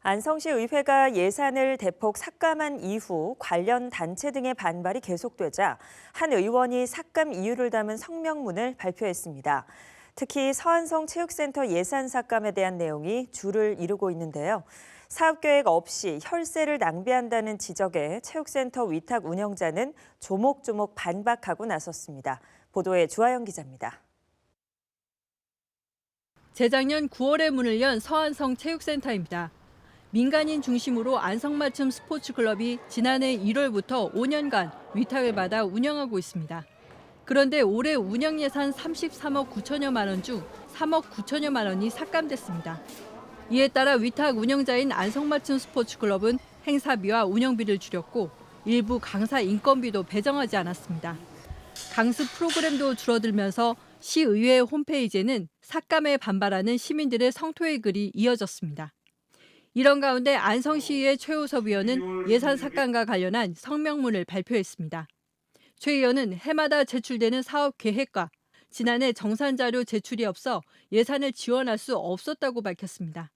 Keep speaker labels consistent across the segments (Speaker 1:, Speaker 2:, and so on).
Speaker 1: 안성시 의회가 예산을 대폭 삭감한 이후 관련 단체 등의 반발이 계속되자 한 의원이 삭감 이유를 담은 성명문을 발표했습니다. 특히 서안성 체육센터 예산 삭감에 대한 내용이 줄을 이루고 있는데요. 사업 계획 없이 혈세를 낭비한다는 지적에 체육센터 위탁 운영자는 조목조목 반박하고 나섰습니다. 보도에 주하영 기자입니다.
Speaker 2: 재작년 9월에 문을 연 서안성 체육센터입니다. 민간인 중심으로 안성맞춤 스포츠 클럽이 지난해 1월부터 5년간 위탁을 받아 운영하고 있습니다. 그런데 올해 운영 예산 33억 9천여만 원 중 3억 9천여만 원이 삭감됐습니다. 이에 따라 위탁 운영자인 안성맞춤 스포츠 클럽은 행사비와 운영비를 줄였고 일부 강사 인건비도 배정하지 않았습니다. 강습 프로그램도 줄어들면서 시의회 홈페이지에는 삭감에 반발하는 시민들의 성토의 글이 이어졌습니다. 이런 가운데 안성시의회 최우섭 의원은 예산 삭감과 관련한 성명문을 발표했습니다. 최 의원은 해마다 제출되는 사업 계획과 지난해 정산 자료 제출이 없어 예산을 지원할 수 없었다고 밝혔습니다.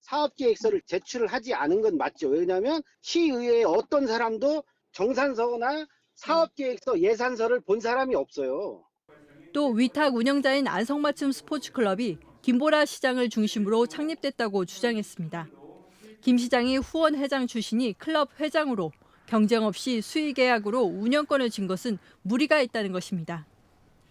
Speaker 3: 사업 계획서를 제출을 하지 않은 건 맞죠. 왜냐하면 시의회에 어떤 사람도 정산서나 사업 계획서 예산서를 본 사람이 없어요.
Speaker 2: 또 위탁 운영자인 안성맞춤 스포츠클럽이 김보라 시장을 중심으로 창립됐다고 주장했습니다. 김 시장이 후원 회장 출신이 클럽 회장으로 경쟁 없이 수의 계약으로 운영권을 진 것은 무리가 있다는 것입니다.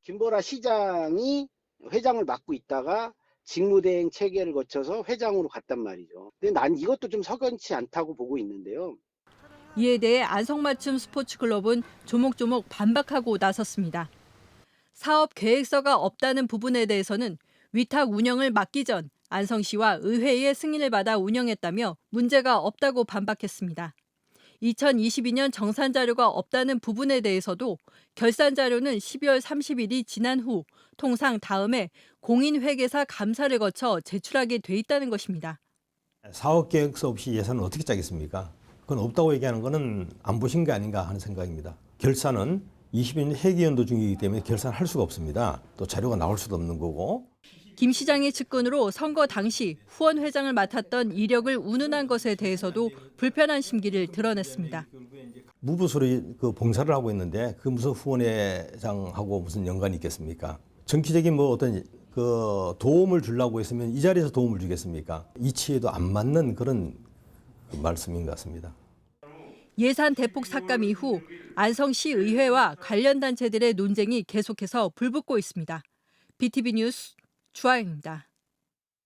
Speaker 3: 김보라 시장이 회장을 맡고 있다가 직무대행 체계를 거쳐서 회장으로 갔단 말이죠. 근데 난 이것도 좀 석연치 않다고 보고 있는데요.
Speaker 2: 이에 대해 안성맞춤 스포츠클럽은 조목조목 반박하고 나섰습니다. 사업 계획서가 없다는 부분에 대해서는 위탁 운영을 맡기 전 안성시와 의회의 승인을 받아 운영했다며 문제가 없다고 반박했습니다. 2022년 정산 자료가 없다는 부분에 대해서도 결산 자료는 12월 30일이 지난 후 통상 다음에 공인회계사 감사를 거쳐 제출하게 돼 있다는 것입니다.
Speaker 4: 사업 계획서 없이 예산을 어떻게 짜겠습니까? 그건 없다고 얘기하는 거는 안 보신 게 아닌가 하는 생각입니다. 결산은 22년 회계연도 중이기 때문에 결산할 수가 없습니다. 또 자료가 나올 수도 없는 거고.
Speaker 2: 김 시장의 측근으로 선거 당시 후원 회장을 맡았던 이력을 운운한 것에 대해서도 불편한 심기를 드러냈습니다.
Speaker 4: 무부수로 그 봉사를 하고 있는데 그 무슨 후원회장하고 무슨 연관이 있겠습니까? 정치적인 뭐 어떤 그 도움을 주려고 했으면 이 자리에서 도움을 주겠습니까? 이치에도 안 맞는 그런 말씀인 것 같습니다.
Speaker 2: 예산 대폭 삭감 이후 안성시 의회와 관련 단체들의 논쟁이 계속해서 불붙고 있습니다. BTV 뉴스 주아영입니다.